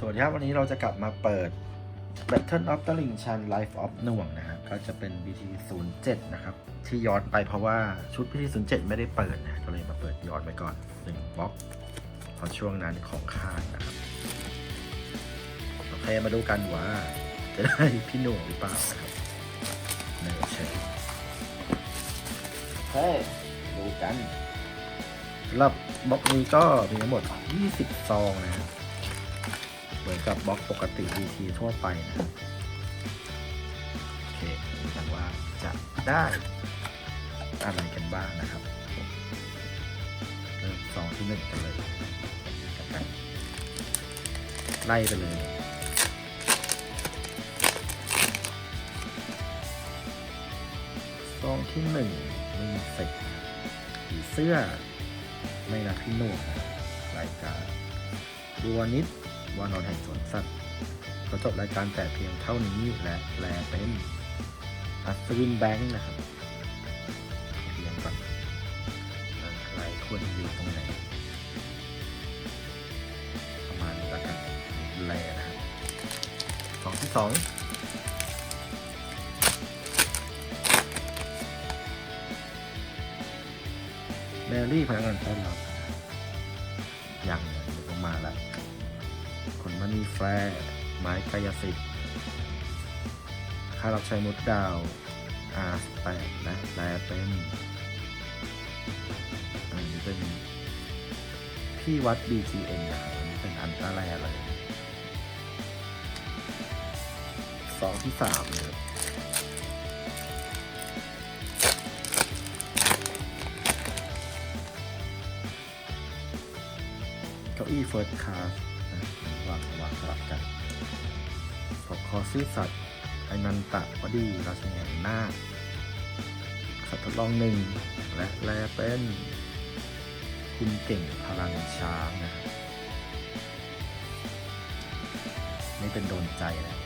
สวัสดีครับ วันนี้เราจะกลับมาเปิด Battle of the Ring Chan Life of หน่วงนะฮะก็จะเป็น BT 07นะครับ ที่ย้อนไปเพราะว่าชุด BT 07ไม่ได้เปิดนะก็เลยมาเปิดย้อนไปก่อนหนึ่งบล็อกเพราะช่วงนั้นของค่ายนะครับโอเคมาดูกันว่า จะได้พี่หน่วงหรือเปล่านะครับเนอเชยเฮ้ยดูกันสำหรับบล็อกนี้ก็มีทั้งหมด 20 ซองนะครับ เหมือนกับบล็อกปกติ DT ทั่วไปนะครับโอเคดูกันว่าจะได้อะไรกันบ้างนะครับเริ่มซองที่หนึ่งกันเลยกันไล่ไปเลยซองที่หนึ่งมีเฟกผีเสื้อไม่รักพี่หนุ่มรายการดัวนิด ว่านอนแห่งสวนสัตว์ก็จบรายการแต่เพียงเท่านี้และแปลเป็นอัศวินแบงค์นะครับเรียงก่อนใครควรอยู่ตรงไหน ประมาณนี้แล้วกันแลนะครับสองที่สองแมรี่พนักงานต้อนรับ ขนมณีแฟร์ไม้กายสิทธิ์ค่ารับใช้มดดาวอาร์แปดและแปลเป็นอันนี้เป็นพี่วัด BTN นะครับอันนี้เป็นอันตราแรเลยสองที่สามเลยเก้าอี้เฟิร์สคลาส วางวางสลับกันขอคอซื่อสัตว์ไอนันตะวดีราชแงนนาคสัตว์ทดลองหนึ่งและแลเป็นคุณเก่งพลังช้างนะครับนี่เป็นโดนใจนะ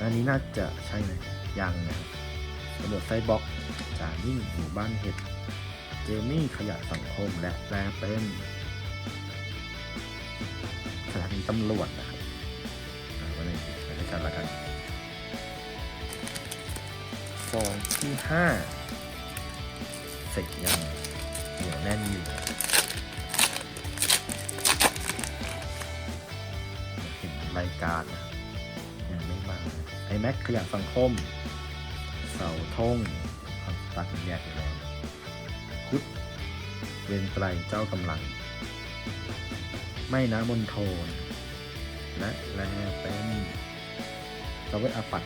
อันนี้น่าจะใช่ไหมยังนะครับ ตำรวจไซบ็อกจานิ่งหมู่บ้านเห็ด เจมี่ขยะสังคมและแปลเป็นสถานีตำรวจนะครับวันนี้ไปด้วยกันละกันฟองที่ห้าเสร็จยังเหนียวแน่นอยู่เห็นรายการนะยังไม่มาไอแม็กขยะสังคม เสาธงตัดมันแยกไปแล้วพุทธเวนไตรเจ้ากำลัง ไม่นะมนโทน และแลเป็นสเวตอาปัต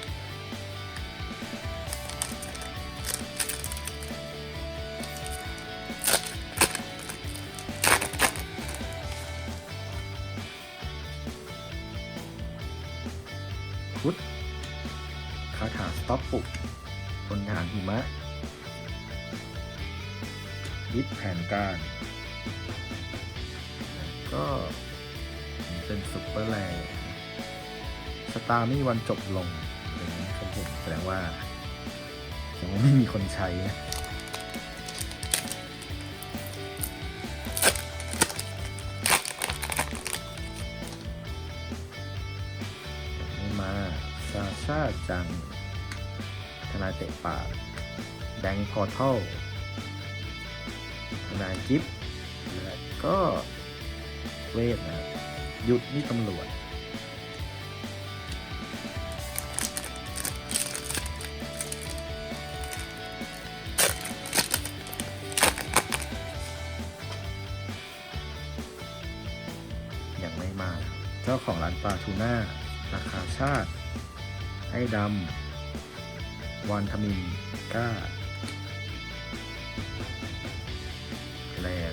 พุทธคาถาสต็อปปุก พลทารหิมะยึดแผนการ ก็เป็นซุปเปอร์แลร์สตาร์ไม่มีวันจบลงอย่างนี้ครับผมแสดงว่ายังว่าไม่มีคนใช้นะมาซาชาจัง เตะปากแบงค์พอร์ทัลทนายกิฟและก็เวทนะหยุดนี่ตำรวจยังไม่มา เจ้าของร้านปลาทูน่าราคาชาติไอ้ดำ วันทมินก้าแรง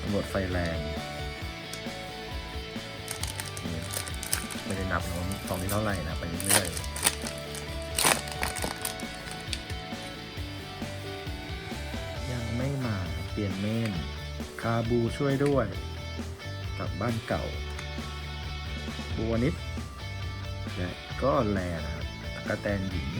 ตำรวจไฟแรงนี่ไม่ได้นับนะว่าตองนี้เท่าไหร่นะ ไปเรื่อยยังไม่มาเปลี่ยนเมน คาบูช่วยด้วย กลับบ้านเก่า บัวนิดและก็แลนะครับตะกะแตนหญิง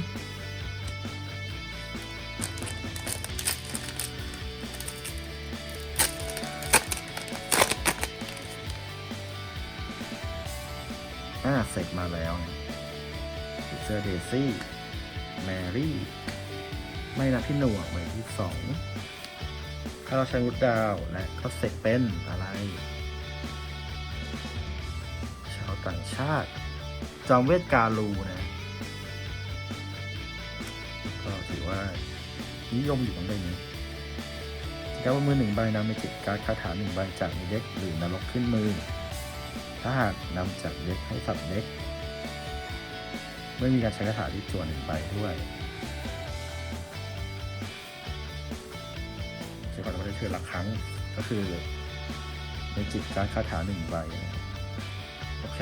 อ่าเสร็จมาแล้วนะเสื้อเดซี่แมรี่ ไม่นะพี่หนวกใบที่สองถ้าเราใช้วุฒดาวและก็เสร็จเป็นอะไร ชาวต่างชาติ จอมเวทกาลูนะ ก็ถือว่า นิยมอยู่เหมือนกันนะการว่ามือหนึ่งใบนำไปจิตการคาถาหนึ่งใบจากในเด็กหรือนรกขึ้นมือ ถ้าหากนำจากเด็กให้สับเด็กไม่มีการใช้คาถาที่จวนหนึ่งใบด้วยใช้ก่อนว่าได้เทือละครั้งก็คือในจิตการคาถาหนึ่งใบ โอเค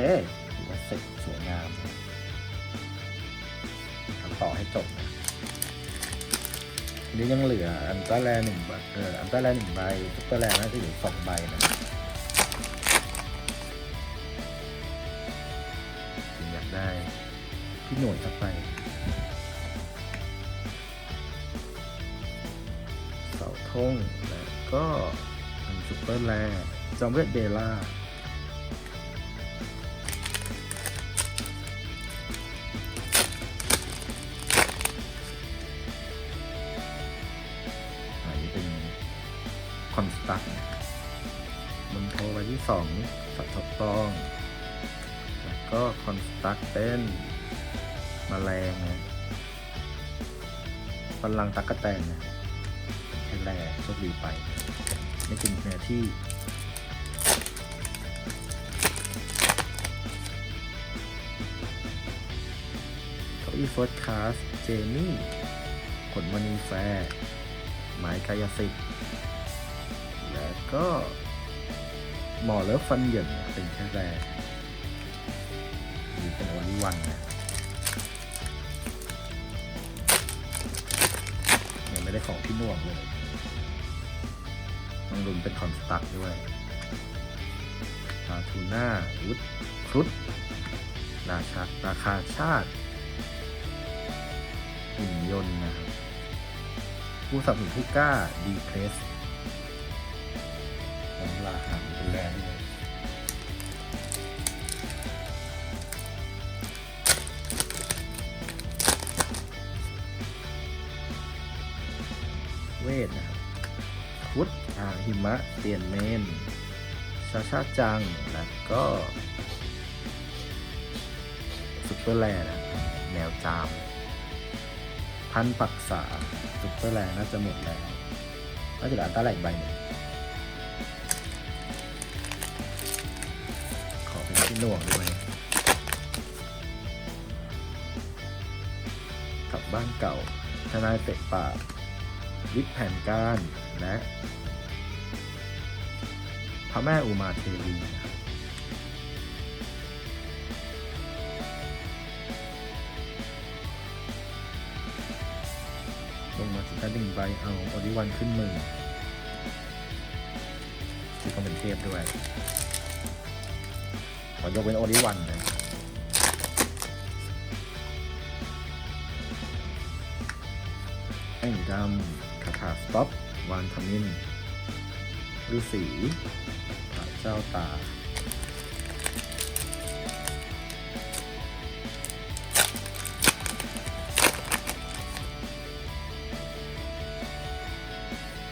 ถือว่าเสร็จสวยงามทำต่อให้จบนี้ยังเหลืออันตราแลหนึ่งใบเอออันตราแลหนึ่งใบซุปเปอร์แลน่าจะอยู่สองใบนะ ได้พี่หน่วยสักไปเสาธงแล้วก็ซุปเปอร์แลจอมเวทเบล่านี่เป็นคอนสตักบนโทรใบที่สองสัตว์ทดต้อง ก็คอนสตักเป็นมแมลงนะพลังตักกะแตนนะแค่แรกโชคดีไปไม่กินเนื้อที่เก้าอี้เฟิร์สคลาสเจมี่ขนมณีแฟร์หมายกายสิทธิ์แล้วก็หมอเลิฟฟันเหยินเป็นแค่แร่ วันยังไม่ได้ของพี่น่วงเลยต้องรุนเป็นคอนสตักด้วยอาทูน่าวุดครุฑราชาราคาชาติหุ่นยนต์นะครับผู้สับสนุนผู้กล้า ดีเพรสน้ำลาหางเป็นแรง ด้วยเวทนะครับพุทธอาหิมะเปลี่ยนเมนชาชาจัง แล้วก็ซุปเปอร์แลนด์นะแนวจาม พันปักษาซุปเปอร์แลนด์น่าจะหมดแล้วน่าจะเหลืออันตราแหลกใบหนึ่งขอเป็นที่หน่วงด้วยกลับบ้านเก่าทนายเตะปาก วิทย์แผนการและพระแม่อุมาเทวีลงมาสิการหนึ่งใบเอาออดิวันขึ้นมือที่ต้องเป็นเทพด้วย ขอยกเป็นโอดิวันนะไอ้ดำ คาถาสต็อปวานทมินฤาษีพระเจ้าตา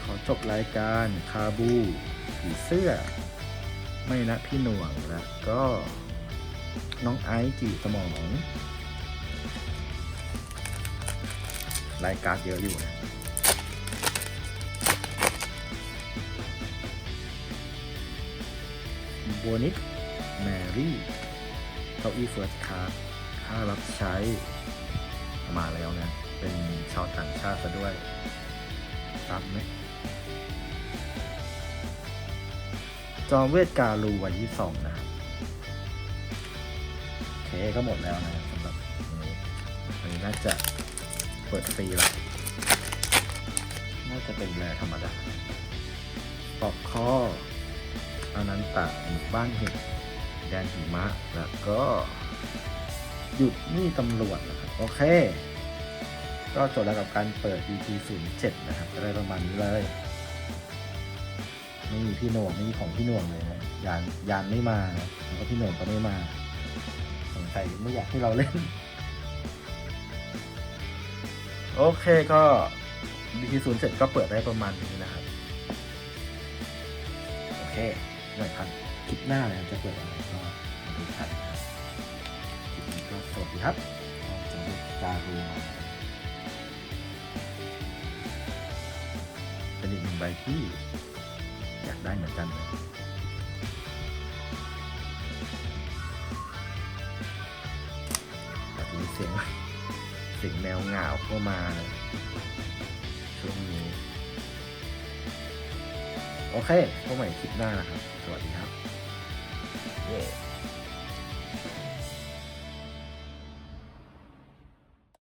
ขอจบรายการคาบูผีเสื้อ ไม่นะพี่หน่วงแล้วก็น้องไอซ์จีสมอง รายการเยอะอยู่นะ บัวนิด แมรี่เก้าอี้เฟิร์สคลาสค่ารับใช้มาแล้วนะ เป็นชาวต่างชาติซะด้วยรับไหมจอมเวทกาลูวันที่สองนะโอเคก็หมดแล้วนะสำหรับอันนี้น่าจะเปิดฟรีล้วน่าจะเป็นแรธรรมดาปอกข้อ อนันตะหมู่บ้านเห็ดแดนหิมะ แล้วก็หยุดนี่ตำรวจนะครับ โอเค ก็จบแล้วกับการเปิด EP 0 7 นะครับ ก็ได้ประมาณนี้เลย ไม่มีพี่หน่งไม่มีของพี่หน่งเลยนะยานยานไม่มานะแล้วก็พี่หน่งก็ไม่มาสงสัยไม่อยากให้เราเล่น โอเคก็ดีทีศูนย์เสร็จก็เปิดได้ประมาณนี้นะครับ โอเค หน่อยครับคลิปหน้าเนี่ยจะเปิดอะไรก็ดูครับคลิปนี้ก็สวัสดีครับจะเลือกจารูมาเป็นอีกหนึ่งใบที่อยากได้เหมือนกันนะแต่ทีนี้เสียงเสียงแมวเหงาเข้ามาช่วงนี้ โอเคพบใหม่คลิปหน้านะครับ สวัสดีครับ